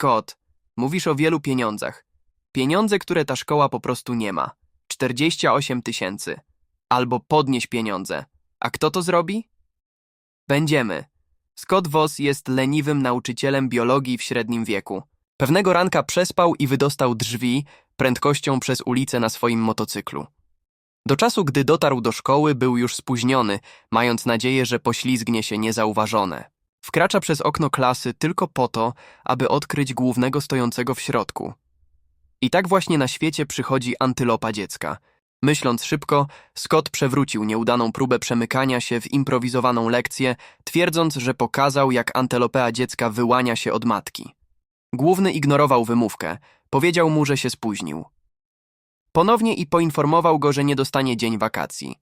Scott, mówisz o wielu pieniądzach. Pieniądze, które ta szkoła po prostu nie ma. 48 tysięcy. Albo podnieś pieniądze. A kto to zrobi? Będziemy. Scott Voss jest leniwym nauczycielem biologii w średnim wieku. Pewnego ranka przespał i wydostał drzwi prędkością przez ulicę na swoim motocyklu. Do czasu, gdy dotarł do szkoły, był już spóźniony, mając nadzieję, że poślizgnie się niezauważone. Wkracza przez okno klasy tylko po to, aby odkryć głównego stojącego w środku. I tak właśnie na świecie przychodzi antylopa dziecka. Myśląc szybko, Scott przewrócił nieudaną próbę przemykania się w improwizowaną lekcję, twierdząc, że pokazał, jak antylopea dziecka wyłania się od matki. Główny ignorował wymówkę, powiedział mu, że się spóźnił. Ponownie i poinformował go, że nie dostanie dzień wakacji.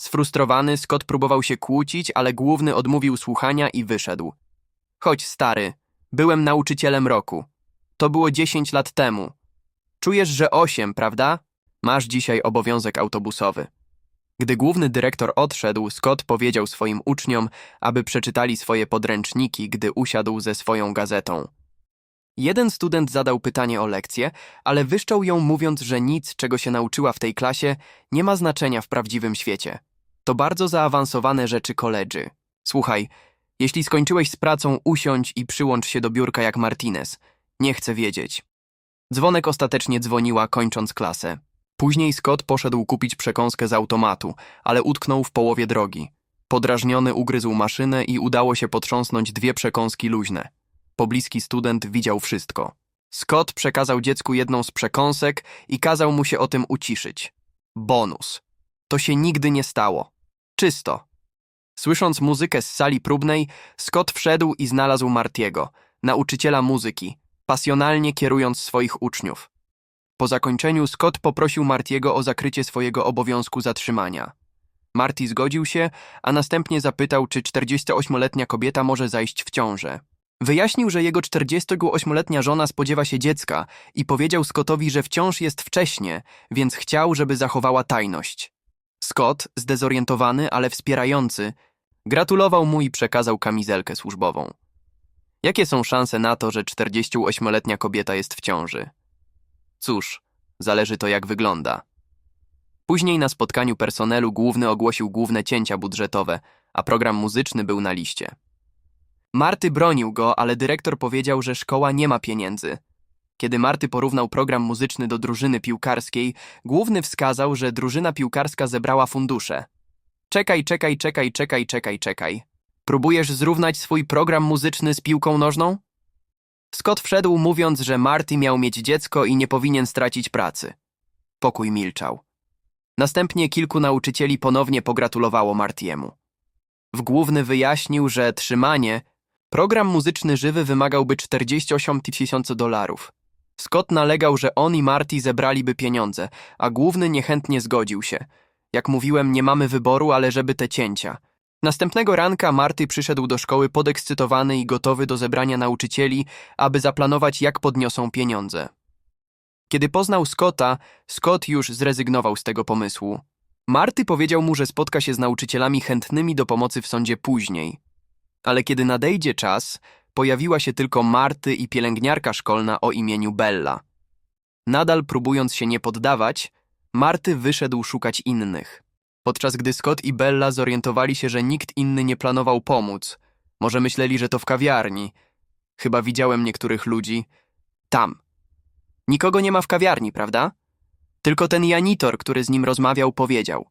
Sfrustrowany, Scott próbował się kłócić, ale główny odmówił słuchania i wyszedł. Chodź, stary, byłem nauczycielem roku. To było 10 lat temu. Czujesz, że 8, prawda? Masz dzisiaj obowiązek autobusowy. Gdy główny dyrektor odszedł, Scott powiedział swoim uczniom, aby przeczytali swoje podręczniki, gdy usiadł ze swoją gazetą. Jeden student zadał pytanie o lekcję, ale wyszczął ją mówiąc, że nic, czego się nauczyła w tej klasie, nie ma znaczenia w prawdziwym świecie. To bardzo zaawansowane rzeczy koledzy. Słuchaj, jeśli skończyłeś z pracą, usiądź i przyłącz się do biurka jak Martinez. Nie chcę wiedzieć. Dzwonek ostatecznie dzwoniła, kończąc klasę. Później Scott poszedł kupić przekąskę z automatu, ale utknął w połowie drogi. Podrażniony ugryzł maszynę i udało się potrząsnąć dwie przekąski luźne. Pobliski student widział wszystko. Scott przekazał dziecku jedną z przekąsek i kazał mu się o tym uciszyć. Bonus. To się nigdy nie stało. Czysto. Słysząc muzykę z sali próbnej, Scott wszedł i znalazł Martiego, nauczyciela muzyki, pasjonalnie kierując swoich uczniów. Po zakończeniu Scott poprosił Martiego o zakrycie swojego obowiązku zatrzymania. Marty zgodził się, a następnie zapytał, czy 48-letnia kobieta może zajść w ciążę. Wyjaśnił, że jego 48-letnia żona spodziewa się dziecka i powiedział Scottowi, że wciąż jest wcześnie, więc chciał, żeby zachowała tajność. Scott, zdezorientowany, ale wspierający, gratulował mu i przekazał kamizelkę służbową. Jakie są szanse na to, że 48-letnia kobieta jest w ciąży? Cóż, zależy to jak wygląda. Później na spotkaniu personelu główny ogłosił główne cięcia budżetowe, a program muzyczny był na liście. Marty bronił go, ale dyrektor powiedział, że szkoła nie ma pieniędzy. Kiedy Marty porównał program muzyczny do drużyny piłkarskiej, główny wskazał, że drużyna piłkarska zebrała fundusze. Czekaj, czekaj, czekaj, czekaj, czekaj, czekaj. Próbujesz zrównać swój program muzyczny z piłką nożną? Scott wszedł mówiąc, że Marty miał mieć dziecko i nie powinien stracić pracy. Pokój milczał. Następnie kilku nauczycieli ponownie pogratulowało Martiemu. W główny wyjaśnił, że trzymanie, program muzyczny żywy wymagałby 48 tysięcy dolarów. Scott nalegał, że on i Marty zebraliby pieniądze, a główny niechętnie zgodził się. Jak mówiłem, nie mamy wyboru, ale żeby te cięcia. Następnego ranka Marty przyszedł do szkoły podekscytowany i gotowy do zebrania nauczycieli, aby zaplanować, jak podniosą pieniądze. Kiedy poznał Scotta, Scott już zrezygnował z tego pomysłu. Marty powiedział mu, że spotka się z nauczycielami chętnymi do pomocy w sądzie później. Ale kiedy nadejdzie czas, pojawiła się tylko Marty i pielęgniarka szkolna o imieniu Bella. Nadal próbując się nie poddawać, Marty wyszedł szukać innych. Podczas gdy Scott i Bella zorientowali się, że nikt inny nie planował pomóc. Może myśleli, że to w kawiarni. Chyba widziałem niektórych ludzi. Tam. Nikogo nie ma w kawiarni, prawda? Tylko ten janitor, który z nim rozmawiał, powiedział.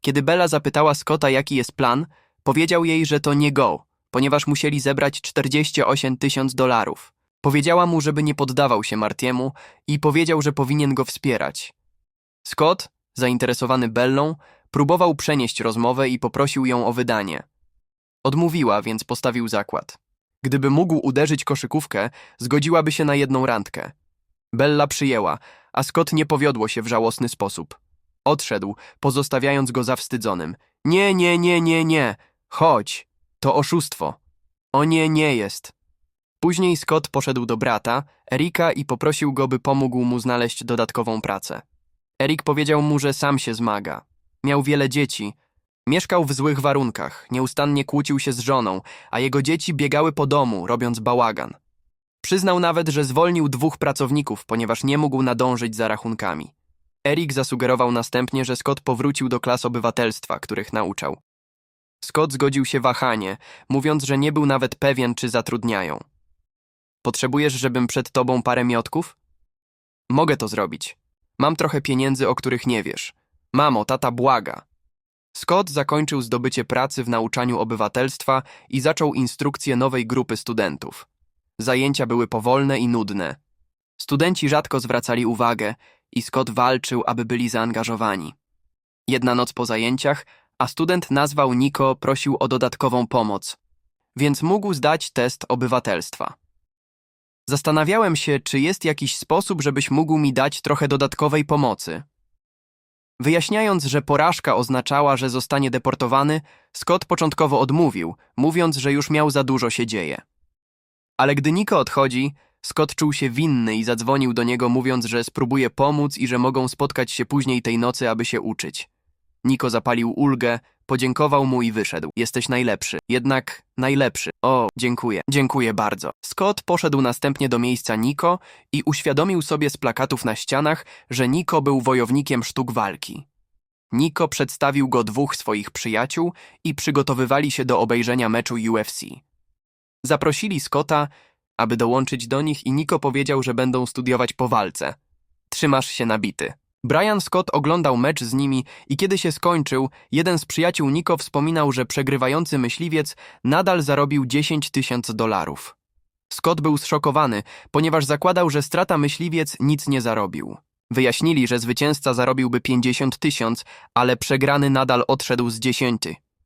Kiedy Bella zapytała Scotta, jaki jest plan, powiedział jej, że to nie go, ponieważ musieli zebrać 48 tysięcy dolarów. Powiedziała mu, żeby nie poddawał się Martiemu i powiedział, że powinien go wspierać. Scott, zainteresowany Bellą, próbował przenieść rozmowę i poprosił ją o wydanie. Odmówiła, więc postawił zakład. Gdyby mógł uderzyć koszykówkę, zgodziłaby się na jedną randkę. Bella przyjęła, a Scott nie powiodło się w żałosny sposób. Odszedł, pozostawiając go zawstydzonym. Nie, nie, nie, nie, nie. Chodź. To oszustwo. O nie, nie jest. Później Scott poszedł do brata, Erika i poprosił go, by pomógł mu znaleźć dodatkową pracę. Erik powiedział mu, że sam się zmaga. Miał wiele dzieci. Mieszkał w złych warunkach, nieustannie kłócił się z żoną, a jego dzieci biegały po domu, robiąc bałagan. Przyznał nawet, że zwolnił dwóch pracowników, ponieważ nie mógł nadążyć za rachunkami. Eric zasugerował następnie, że Scott powrócił do klas obywatelstwa, których nauczał. Scott zgodził się wahanie, mówiąc, że nie był nawet pewien, czy zatrudniają. Potrzebujesz, żebym przed tobą parę miotków? Mogę to zrobić. Mam trochę pieniędzy, o których nie wiesz. Mamo, tata błaga. Scott zakończył zdobycie pracy w nauczaniu obywatelstwa i zaczął instrukcję nowej grupy studentów. Zajęcia były powolne i nudne. Studenci rzadko zwracali uwagę i Scott walczył, aby byli zaangażowani. Jedna noc po zajęciach, a student nazwał Nico prosił o dodatkową pomoc, więc mógł zdać test obywatelstwa. Zastanawiałem się, czy jest jakiś sposób, żebyś mógł mi dać trochę dodatkowej pomocy. Wyjaśniając, że porażka oznaczała, że zostanie deportowany, Scott początkowo odmówił, mówiąc, że już miał za dużo się dzieje. Ale gdy Nico odchodzi, Scott czuł się winny i zadzwonił do niego, mówiąc, że spróbuje pomóc i że mogą spotkać się później tej nocy, aby się uczyć. Niko zapalił ulgę, podziękował mu i wyszedł. Jesteś najlepszy. Jednak najlepszy. O, dziękuję. Dziękuję bardzo. Scott poszedł następnie do miejsca Niko i uświadomił sobie z plakatów na ścianach, że Niko był wojownikiem sztuk walki. Niko przedstawił go dwóch swoich przyjaciół i przygotowywali się do obejrzenia meczu UFC. Zaprosili Scotta, aby dołączyć do nich i Niko powiedział, że będą studiować po walce. Trzymasz się nabity. Brian Scott oglądał mecz z nimi i kiedy się skończył, jeden z przyjaciół Niko wspominał, że przegrywający myśliwiec nadal zarobił 10 tysięcy dolarów. Scott był zszokowany, ponieważ zakładał, że strata myśliwiec nic nie zarobił. Wyjaśnili, że zwycięzca zarobiłby 50 tysiąc, ale przegrany nadal odszedł z 10.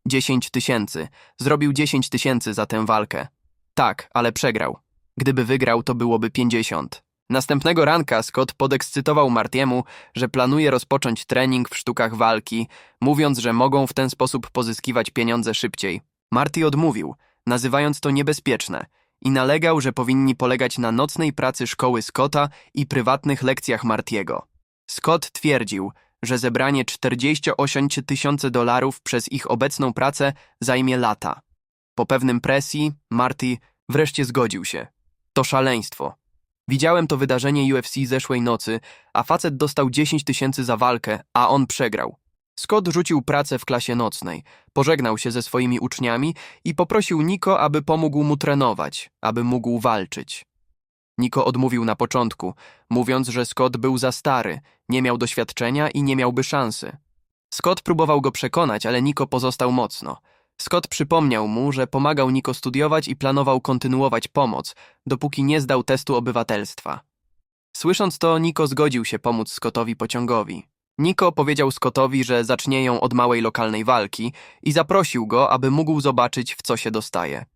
10 tysięcy. Zrobił 10 tysięcy za tę walkę. Tak, ale przegrał. Gdyby wygrał, to byłoby 50. Następnego ranka Scott podekscytował Martiemu, że planuje rozpocząć trening w sztukach walki, mówiąc, że mogą w ten sposób pozyskiwać pieniądze szybciej. Marty odmówił, nazywając to niebezpieczne, i nalegał, że powinni polegać na nocnej pracy szkoły Scotta i prywatnych lekcjach Martiego. Scott twierdził, że zebranie 48 tysięcy dolarów przez ich obecną pracę zajmie lata. Po pewnym presji, Marty wreszcie zgodził się. To szaleństwo. Widziałem to wydarzenie UFC zeszłej nocy, a facet dostał 10 tysięcy za walkę, a on przegrał. Scott rzucił pracę w klasie nocnej, pożegnał się ze swoimi uczniami i poprosił Niko, aby pomógł mu trenować, aby mógł walczyć. Niko odmówił na początku, mówiąc, że Scott był za stary, nie miał doświadczenia i nie miałby szansy. Scott próbował go przekonać, ale Niko pozostał mocno. Scott przypomniał mu, że pomagał Niko studiować i planował kontynuować pomoc, dopóki nie zdał testu obywatelstwa. Słysząc to, Niko zgodził się pomóc Scottowi pociągowi. Niko powiedział Scottowi, że zacznieją od małej lokalnej walki i zaprosił go, aby mógł zobaczyć, w co się dostaje.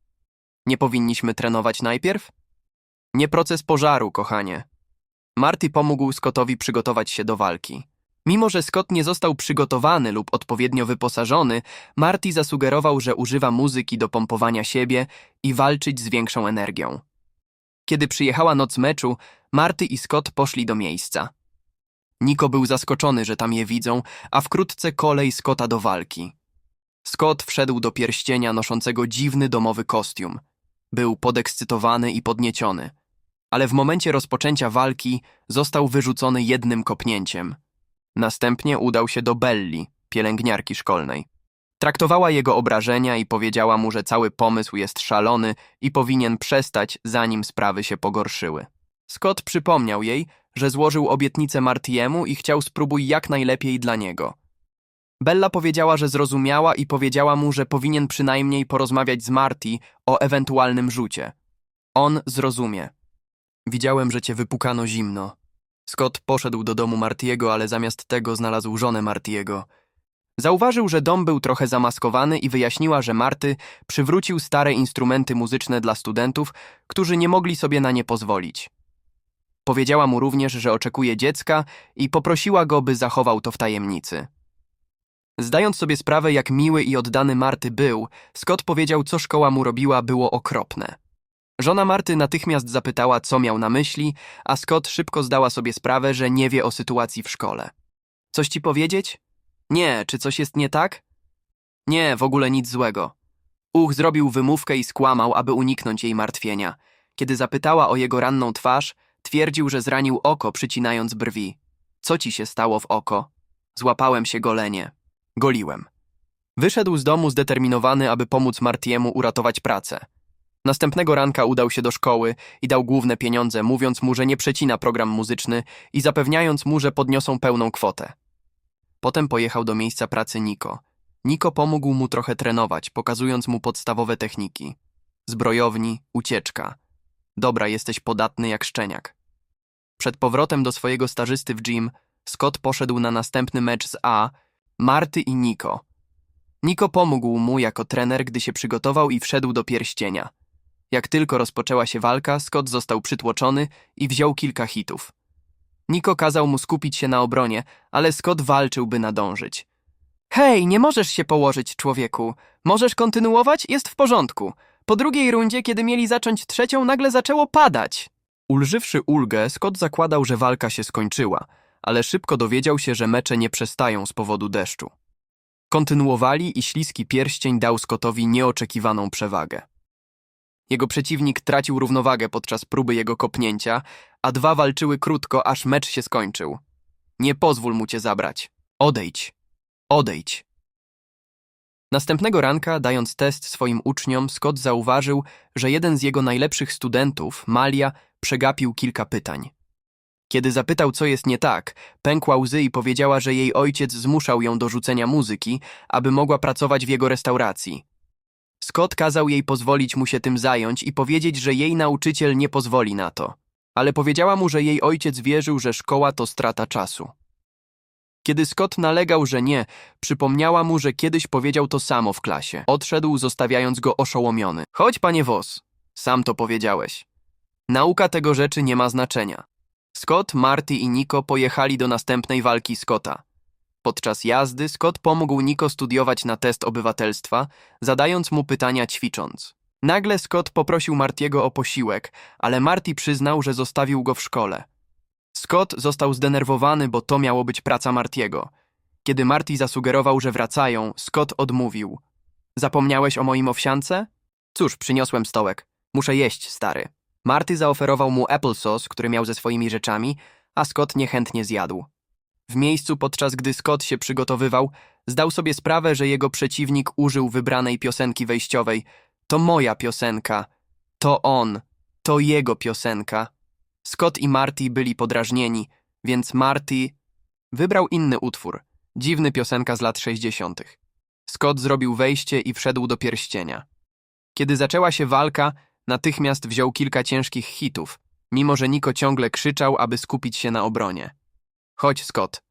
Nie powinniśmy trenować najpierw? Nie proces pożaru, kochanie. Marty pomógł Scottowi przygotować się do walki. Mimo, że Scott nie został przygotowany lub odpowiednio wyposażony, Marty zasugerował, że używa muzyki do pompowania siebie i walczyć z większą energią. Kiedy przyjechała noc meczu, Marty i Scott poszli do miejsca. Niko był zaskoczony, że tam je widzą, a wkrótce kolej Scotta do walki. Scott wszedł do pierścienia noszącego dziwny domowy kostium. Był podekscytowany i podnieciony. Ale w momencie rozpoczęcia walki został wyrzucony jednym kopnięciem. Następnie udał się do Belli, pielęgniarki szkolnej. Traktowała jego obrażenia i powiedziała mu, że cały pomysł jest szalony i powinien przestać, zanim sprawy się pogorszyły. Scott przypomniał jej, że złożył obietnicę Martiemu i chciał spróbuj jak najlepiej dla niego. Bella powiedziała, że zrozumiała i powiedziała mu, że powinien przynajmniej porozmawiać z Marty o ewentualnym rzucie. On zrozumie. Widziałem, że cię wypukano zimno. Scott poszedł do domu Martiego, ale zamiast tego znalazł żonę Martiego. Zauważył, że dom był trochę zamaskowany i wyjaśniła, że Marty przywrócił stare instrumenty muzyczne dla studentów, którzy nie mogli sobie na nie pozwolić. Powiedziała mu również, że oczekuje dziecka i poprosiła go, by zachował to w tajemnicy. Zdając sobie sprawę, jak miły i oddany Marty był, Scott powiedział, co szkoła mu robiła, było okropne. Żona Marty natychmiast zapytała, co miał na myśli, a Scott szybko zdała sobie sprawę, że nie wie o sytuacji w szkole. Coś ci powiedzieć? Nie, czy coś jest nie tak? Nie, w ogóle nic złego. Uch zrobił wymówkę i skłamał, aby uniknąć jej martwienia. Kiedy zapytała o jego ranną twarz, twierdził, że zranił oko, przycinając brwi. Co ci się stało w oko? Złapałem się golenie. Goliłem. Wyszedł z domu zdeterminowany, aby pomóc Martiemu uratować pracę. Następnego ranka udał się do szkoły i dał główne pieniądze, mówiąc mu, że nie przecina program muzyczny i zapewniając mu, że podniosą pełną kwotę. Potem pojechał do miejsca pracy Niko. Niko pomógł mu trochę trenować, pokazując mu podstawowe techniki. Zbrojowni, ucieczka. Dobra, jesteś podatny jak szczeniak. Przed powrotem do swojego stażysty w gym, Scott poszedł na następny mecz z A, Marty i Niko. Niko pomógł mu jako trener, gdy się przygotował i wszedł do pierścienia. Jak tylko rozpoczęła się walka, Scott został przytłoczony i wziął kilka hitów. Niko kazał mu skupić się na obronie, ale Scott walczył, by nadążyć. Hej, nie możesz się położyć, człowieku. Możesz kontynuować? Jest w porządku. Po drugiej rundzie, kiedy mieli zacząć trzecią, nagle zaczęło padać. Ulżywszy ulgę, Scott zakładał, że walka się skończyła, ale szybko dowiedział się, że mecze nie przestają z powodu deszczu. Kontynuowali i śliski pierścień dał Scottowi nieoczekiwaną przewagę. Jego przeciwnik tracił równowagę podczas próby jego kopnięcia, a dwa walczyły krótko, aż mecz się skończył. Nie pozwól mu cię zabrać. Odejdź. Odejdź. Następnego ranka, dając test swoim uczniom, Scott zauważył, że jeden z jego najlepszych studentów, Malia, przegapił kilka pytań. Kiedy zapytał, co jest nie tak, pękła łzy i powiedziała, że jej ojciec zmuszał ją do rzucenia muzyki, aby mogła pracować w jego restauracji. Scott kazał jej pozwolić mu się tym zająć i powiedzieć, że jej nauczyciel nie pozwoli na to. Ale powiedziała mu, że jej ojciec wierzył, że szkoła to strata czasu. Kiedy Scott nalegał, że nie, przypomniała mu, że kiedyś powiedział to samo w klasie. Odszedł, zostawiając go oszołomiony. Chodź, panie Vos. Sam to powiedziałeś. Nauka tego rzeczy nie ma znaczenia. Scott, Marty i Nico pojechali do następnej walki Scotta. Podczas jazdy Scott pomógł Nico studiować na test obywatelstwa, zadając mu pytania ćwicząc. Nagle Scott poprosił Martiego o posiłek, ale Marty przyznał, że zostawił go w szkole. Scott został zdenerwowany, bo to miało być praca Martiego. Kiedy Marty zasugerował, że wracają, Scott odmówił. Zapomniałeś o moim owsiance? Cóż, przyniosłem stołek. Muszę jeść, stary. Marty zaoferował mu applesauce, który miał ze swoimi rzeczami, a Scott niechętnie zjadł. W miejscu, podczas gdy Scott się przygotowywał, zdał sobie sprawę, że jego przeciwnik użył wybranej piosenki wejściowej. To moja piosenka. To on. To jego piosenka. Scott i Marty byli podrażnieni, więc Marty wybrał inny utwór. Dziwny piosenka z lat 60. Scott zrobił wejście i wszedł do pierścienia. Kiedy zaczęła się walka, natychmiast wziął kilka ciężkich hitów, mimo że Niko ciągle krzyczał, aby skupić się na obronie. Chodź, Scott.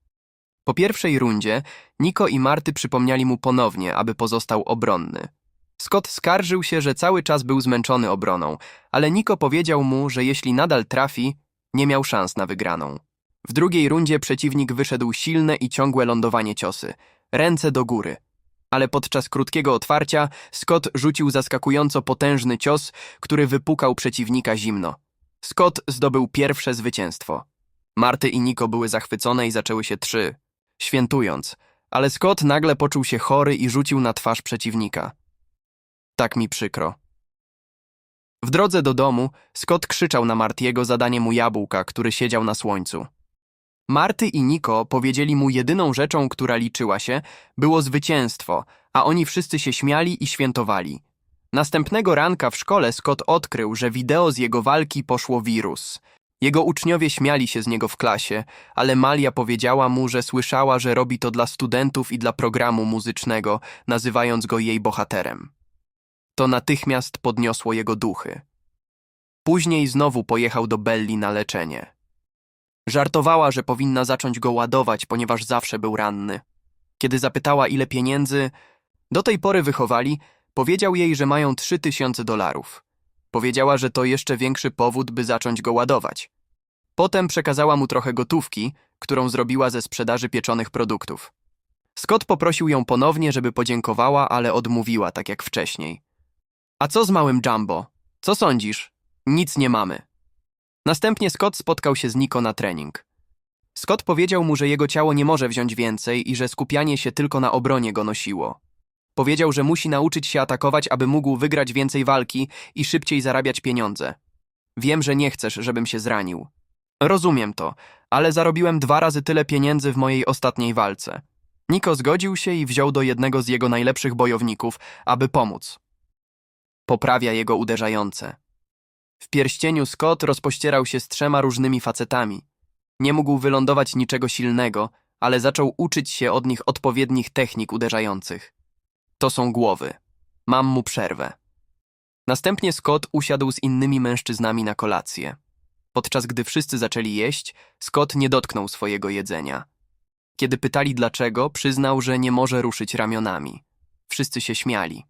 Po pierwszej rundzie Niko i Marty przypomnieli mu ponownie, aby pozostał obronny. Scott skarżył się, że cały czas był zmęczony obroną, ale Niko powiedział mu, że jeśli nadal trafi, nie miał szans na wygraną. W drugiej rundzie przeciwnik wyszedł silne i ciągłe lądowanie ciosy, ręce do góry. Ale podczas krótkiego otwarcia Scott rzucił zaskakująco potężny cios, który wypukał przeciwnika zimno. Scott zdobył pierwsze zwycięstwo. Marty i Niko były zachwycone i zaczęły się trzy, świętując, ale Scott nagle poczuł się chory i rzucił na twarz przeciwnika. Tak mi przykro. W drodze do domu Scott krzyczał na Martiego zadanie mu jabłka, który siedział na słońcu. Marty i Niko powiedzieli mu jedyną rzeczą, która liczyła się, było zwycięstwo, a oni wszyscy się śmiali i świętowali. Następnego ranka w szkole Scott odkrył, że wideo z jego walki poszło wirus. Jego uczniowie śmiali się z niego w klasie, ale Malia powiedziała mu, że słyszała, że robi to dla studentów i dla programu muzycznego, nazywając go jej bohaterem. To natychmiast podniosło jego duchy. Później znowu pojechał do Belli na leczenie. Żartowała, że powinna zacząć go ładować, ponieważ zawsze był ranny. Kiedy zapytała, ile pieniędzy do tej pory wychowali, powiedział jej, że mają trzy tysiące dolarów. Powiedziała, że to jeszcze większy powód, by zacząć go ładować. Potem przekazała mu trochę gotówki, którą zrobiła ze sprzedaży pieczonych produktów. Scott poprosił ją ponownie, żeby podziękowała, ale odmówiła, tak jak wcześniej. A co z małym Jumbo? Co sądzisz? Nic nie mamy. Następnie Scott spotkał się z Nico na trening. Scott powiedział mu, że jego ciało nie może wziąć więcej i że skupianie się tylko na obronie go nosiło. Powiedział, że musi nauczyć się atakować, aby mógł wygrać więcej walki i szybciej zarabiać pieniądze. Wiem, że nie chcesz, żebym się zranił. Rozumiem to, ale zarobiłem dwa razy tyle pieniędzy w mojej ostatniej walce. Niko zgodził się i wziął do jednego z jego najlepszych bojowników, aby pomóc. Poprawia jego uderzające. W pierścieniu Scott rozpościerał się z trzema różnymi facetami. Nie mógł wylądować niczego silnego, ale zaczął uczyć się od nich odpowiednich technik uderzających. To są głowy. Mam mu przerwę. Następnie Scott usiadł z innymi mężczyznami na kolację. Podczas gdy wszyscy zaczęli jeść, Scott nie dotknął swojego jedzenia. Kiedy pytali dlaczego, przyznał, że nie może ruszyć ramionami. Wszyscy się śmiali.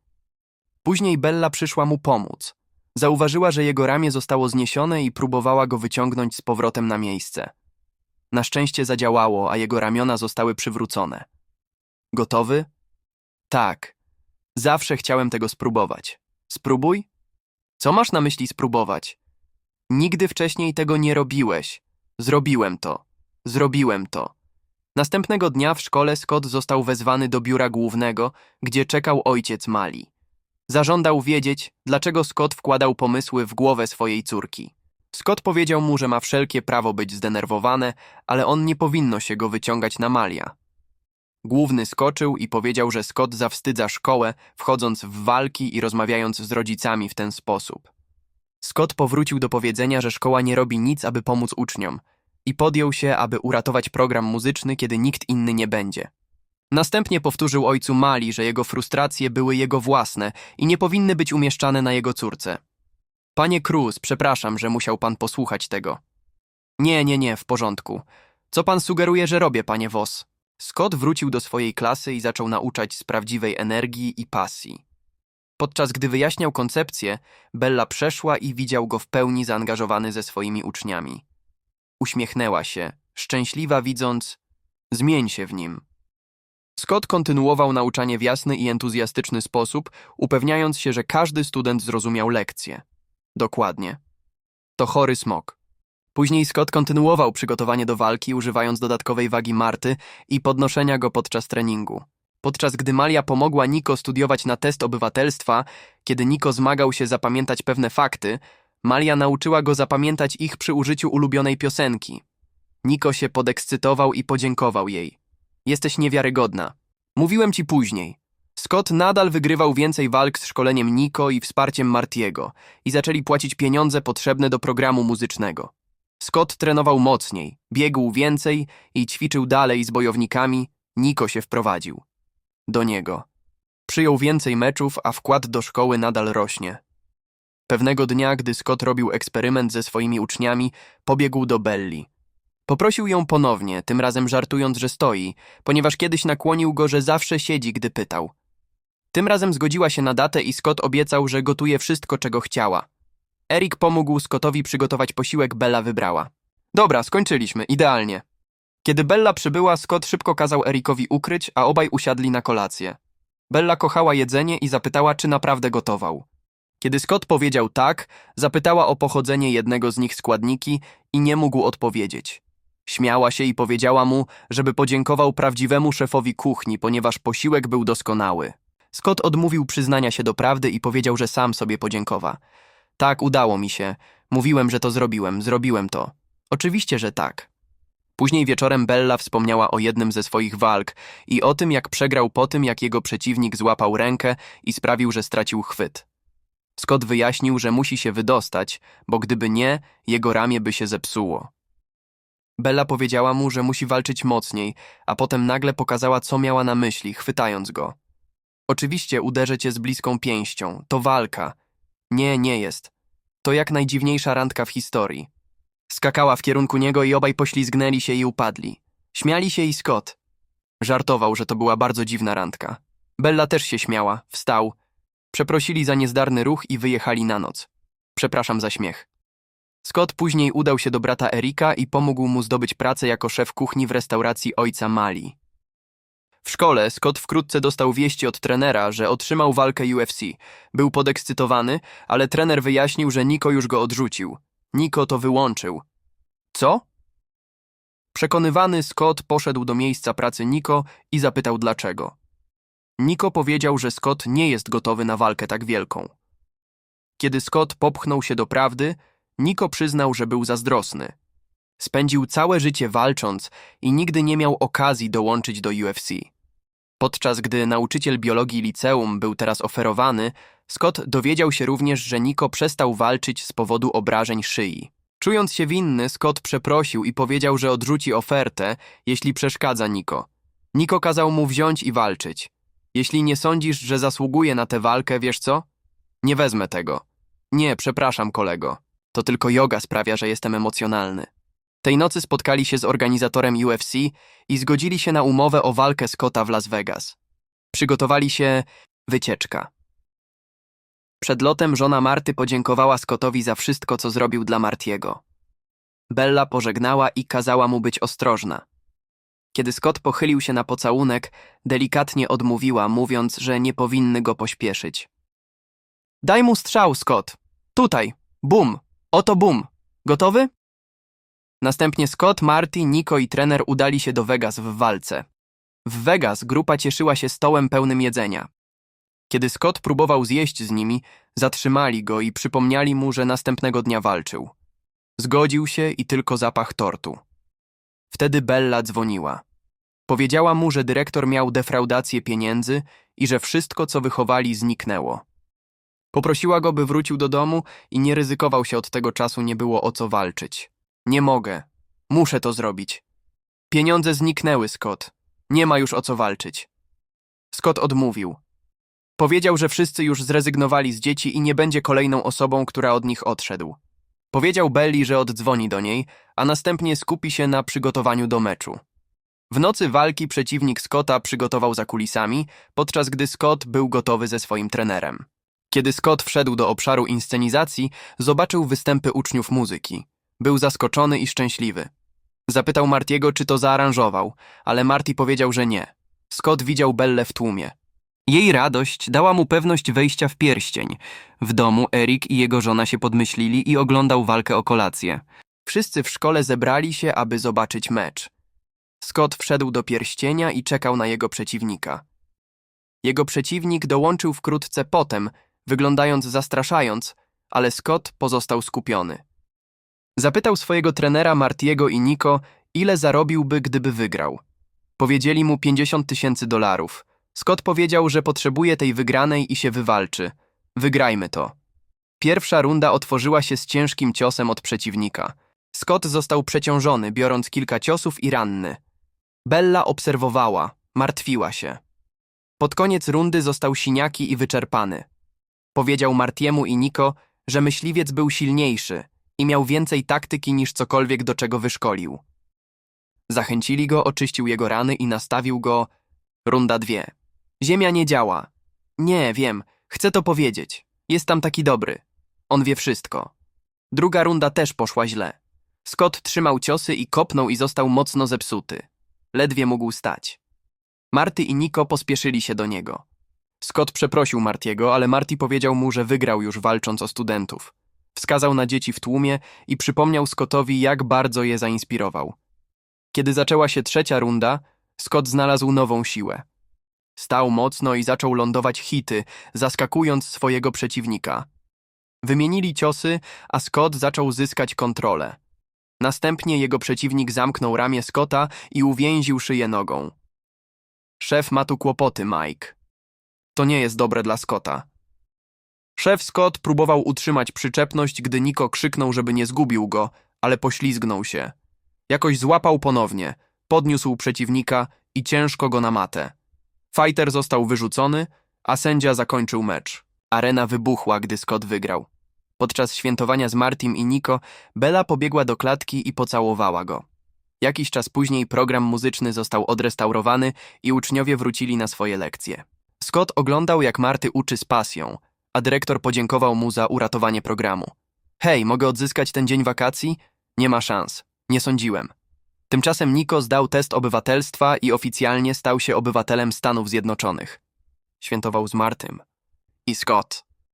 Później Bella przyszła mu pomóc. Zauważyła, że jego ramię zostało zniesione i próbowała go wyciągnąć z powrotem na miejsce. Na szczęście zadziałało, a jego ramiona zostały przywrócone. Gotowy? Tak. Zawsze chciałem tego spróbować. Spróbuj? Co masz na myśli spróbować? Nigdy wcześniej tego nie robiłeś. Zrobiłem to. Zrobiłem to. Następnego dnia w szkole Scott został wezwany do biura głównego, gdzie czekał ojciec Mali. Zażądał wiedzieć, dlaczego Scott wkładał pomysły w głowę swojej córki. Scott powiedział mu, że ma wszelkie prawo być zdenerwowane, ale on nie powinno się go wyciągać na Malia. Główny skoczył i powiedział, że Scott zawstydza szkołę, wchodząc w walki i rozmawiając z rodzicami w ten sposób. Scott powrócił do powiedzenia, że szkoła nie robi nic, aby pomóc uczniom i podjął się, aby uratować program muzyczny, kiedy nikt inny nie będzie. Następnie powtórzył ojcu Mali, że jego frustracje były jego własne i nie powinny być umieszczane na jego córce. Panie Cruz, przepraszam, że musiał pan posłuchać tego. Nie, nie, nie, w porządku. Co pan sugeruje, że robię, panie Voss? Scott wrócił do swojej klasy i zaczął nauczać z prawdziwej energii i pasji. Podczas gdy wyjaśniał koncepcję, Bella przeszła i widział go w pełni zaangażowany ze swoimi uczniami. Uśmiechnęła się, szczęśliwa widząc, zmień się w nim. Scott kontynuował nauczanie w jasny i entuzjastyczny sposób, upewniając się, że każdy student zrozumiał lekcję. Dokładnie. To chory smok. Później Scott kontynuował przygotowanie do walki, używając dodatkowej wagi Marty i podnoszenia go podczas treningu. Podczas gdy Malia pomogła Niko studiować na test obywatelstwa, kiedy Niko zmagał się zapamiętać pewne fakty, Malia nauczyła go zapamiętać ich przy użyciu ulubionej piosenki. Niko się podekscytował i podziękował jej. Jesteś niewiarygodna. Mówiłem ci później. Scott nadal wygrywał więcej walk z szkoleniem Niko i wsparciem Martiego i zaczęli płacić pieniądze potrzebne do programu muzycznego. Scott trenował mocniej, biegł więcej i ćwiczył dalej z bojownikami, Niko się wprowadził. Do niego. Przyjął więcej meczów, a wkład do szkoły nadal rośnie. Pewnego dnia, gdy Scott robił eksperyment ze swoimi uczniami, pobiegł do Belli. Poprosił ją ponownie, tym razem żartując, że stoi, ponieważ kiedyś nakłonił go, że zawsze siedzi, gdy pytał. Tym razem zgodziła się na datę i Scott obiecał, że gotuje wszystko, czego chciała. Erik pomógł Scottowi przygotować posiłek, Bella wybrała. Dobra, skończyliśmy, idealnie. Kiedy Bella przybyła, Scott szybko kazał Erikowi ukryć, a obaj usiadli na kolację. Bella kochała jedzenie i zapytała, czy naprawdę gotował. Kiedy Scott powiedział tak, zapytała o pochodzenie jednego z nich składniki i nie mógł odpowiedzieć. Śmiała się i powiedziała mu, żeby podziękował prawdziwemu szefowi kuchni, ponieważ posiłek był doskonały. Scott odmówił przyznania się do prawdy i powiedział, że sam sobie podziękowa. Tak, udało mi się. Mówiłem, że to zrobiłem, zrobiłem to. Oczywiście, że tak. Później wieczorem Bella wspomniała o jednym ze swoich walk i o tym, jak przegrał po tym, jak jego przeciwnik złapał rękę i sprawił, że stracił chwyt. Scott wyjaśnił, że musi się wydostać, bo gdyby nie, jego ramię by się zepsuło. Bella powiedziała mu, że musi walczyć mocniej, a potem nagle pokazała, co miała na myśli, chwytając go. Oczywiście uderzę cię z bliską pięścią. To walka. Nie, nie jest. To jak najdziwniejsza randka w historii. Skakała w kierunku niego i obaj poślizgnęli się i upadli. Śmiali się i Scott. Żartował, że to była bardzo dziwna randka. Bella też się śmiała, wstał. Przeprosili za niezdarny ruch i wyjechali na noc. Przepraszam za śmiech. Scott później udał się do brata Erika i pomógł mu zdobyć pracę jako szef kuchni w restauracji ojca Mali. W szkole Scott wkrótce dostał wieści od trenera, że otrzymał walkę UFC. Był podekscytowany, ale trener wyjaśnił, że Niko już go odrzucił. Niko to wyłączył. Co? Przekonywany Scott poszedł do miejsca pracy Niko i zapytał dlaczego. Niko powiedział, że Scott nie jest gotowy na walkę tak wielką. Kiedy Scott popchnął się do prawdy, Niko przyznał, że był zazdrosny. Spędził całe życie walcząc i nigdy nie miał okazji dołączyć do UFC. Podczas gdy nauczyciel biologii liceum był teraz oferowany, Scott dowiedział się również, że Niko przestał walczyć z powodu obrażeń szyi. Czując się winny, Scott przeprosił i powiedział, że odrzuci ofertę, jeśli przeszkadza Niko. Niko kazał mu wziąć i walczyć. Jeśli nie sądzisz, że zasługuje na tę walkę, wiesz co? Nie wezmę tego. Nie, przepraszam, kolego. To tylko yoga sprawia, że jestem emocjonalny. Tej nocy spotkali się z organizatorem UFC i zgodzili się na umowę o walkę Scotta w Las Vegas. Przygotowali się wycieczka. Przed lotem żona Marty podziękowała Scottowi za wszystko, co zrobił dla Martiego. Bella pożegnała i kazała mu być ostrożna. Kiedy Scott pochylił się na pocałunek, delikatnie odmówiła, mówiąc, że nie powinny go pośpieszyć. Daj mu strzał, Scott. Tutaj. Bum. Oto bum. Gotowy? Następnie Scott, Marty, Nico i trener udali się do Vegas w walce. W Vegas grupa cieszyła się stołem pełnym jedzenia. Kiedy Scott próbował zjeść z nimi, zatrzymali go i przypomniali mu, że następnego dnia walczył. Zgodził się i tylko zapach tortu. Wtedy Bella dzwoniła. Powiedziała mu, że dyrektor miał defraudację pieniędzy i że wszystko, co wychowali, zniknęło. Poprosiła go, by wrócił do domu i nie ryzykował się od tego czasu, nie było o co walczyć. Nie mogę. Muszę to zrobić. Pieniądze zniknęły, Scott. Nie ma już o co walczyć. Scott odmówił. Powiedział, że wszyscy już zrezygnowali z dzieci i nie będzie kolejną osobą, która od nich odszedł. Powiedział Belli, że oddzwoni do niej, a następnie skupi się na przygotowaniu do meczu. W nocy walki przeciwnik Scotta przygotował za kulisami, podczas gdy Scott był gotowy ze swoim trenerem. Kiedy Scott wszedł do obszaru inscenizacji, zobaczył występy uczniów muzyki. Był zaskoczony i szczęśliwy. Zapytał Martiego, czy to zaaranżował, ale Marty powiedział, że nie. Scott widział Bellę w tłumie. Jej radość dała mu pewność wejścia w pierścień. W domu Erik i jego żona się podmyślili i oglądał walkę o kolację. Wszyscy w szkole zebrali się, aby zobaczyć mecz. Scott wszedł do pierścienia i czekał na jego przeciwnika. Jego przeciwnik dołączył wkrótce potem, wyglądając zastraszając, ale Scott pozostał skupiony. Zapytał swojego trenera Martiego i Nico, ile zarobiłby, gdyby wygrał. Powiedzieli mu 50 tysięcy dolarów. Scott powiedział, że potrzebuje tej wygranej i się wywalczy. Wygrajmy to. Pierwsza runda otworzyła się z ciężkim ciosem od przeciwnika. Scott został przeciążony, biorąc kilka ciosów i ranny. Bella obserwowała, martwiła się. Pod koniec rundy został siniaki i wyczerpany. Powiedział Martiemu i Nico, że myśliwiec był silniejszy i miał więcej taktyki niż cokolwiek do czego wyszkolił. Zachęcili go, oczyścił jego rany i nastawił go. Runda dwie. Ziemia nie działa. Nie, wiem, chcę to powiedzieć. Jest tam taki dobry. On wie wszystko. Druga runda też poszła źle. Scott trzymał ciosy i kopnął i został mocno zepsuty. Ledwie mógł stać. Marty i Nico pospieszyli się do niego. Scott przeprosił Martiego, ale Marty powiedział mu, że wygrał już walcząc o studentów. Wskazał na dzieci w tłumie i przypomniał Scottowi, jak bardzo je zainspirował. Kiedy zaczęła się trzecia runda, Scott znalazł nową siłę. Stał mocno i zaczął lądować hity, zaskakując swojego przeciwnika. Wymienili ciosy, a Scott zaczął zyskać kontrolę. Następnie jego przeciwnik zamknął ramię Scotta i uwięził szyję nogą. Szef ma tu kłopoty, Mike. To nie jest dobre dla Scotta. Szef Scott próbował utrzymać przyczepność, gdy Niko krzyknął, żeby nie zgubił go, ale poślizgnął się. Jakoś złapał ponownie, podniósł przeciwnika i ciężko go na matę. Fighter został wyrzucony, a sędzia zakończył mecz. Arena wybuchła, gdy Scott wygrał. Podczas świętowania z Martim i Nico, Bella pobiegła do klatki i pocałowała go. Jakiś czas później program muzyczny został odrestaurowany i uczniowie wrócili na swoje lekcje. Scott oglądał, jak Marty uczy z pasją, a dyrektor podziękował mu za uratowanie programu. Hej, mogę odzyskać ten dzień wakacji? Nie ma szans. Nie sądziłem. Tymczasem Nico zdał test obywatelstwa i oficjalnie stał się obywatelem Stanów Zjednoczonych. Świętował z Martym. I Scott.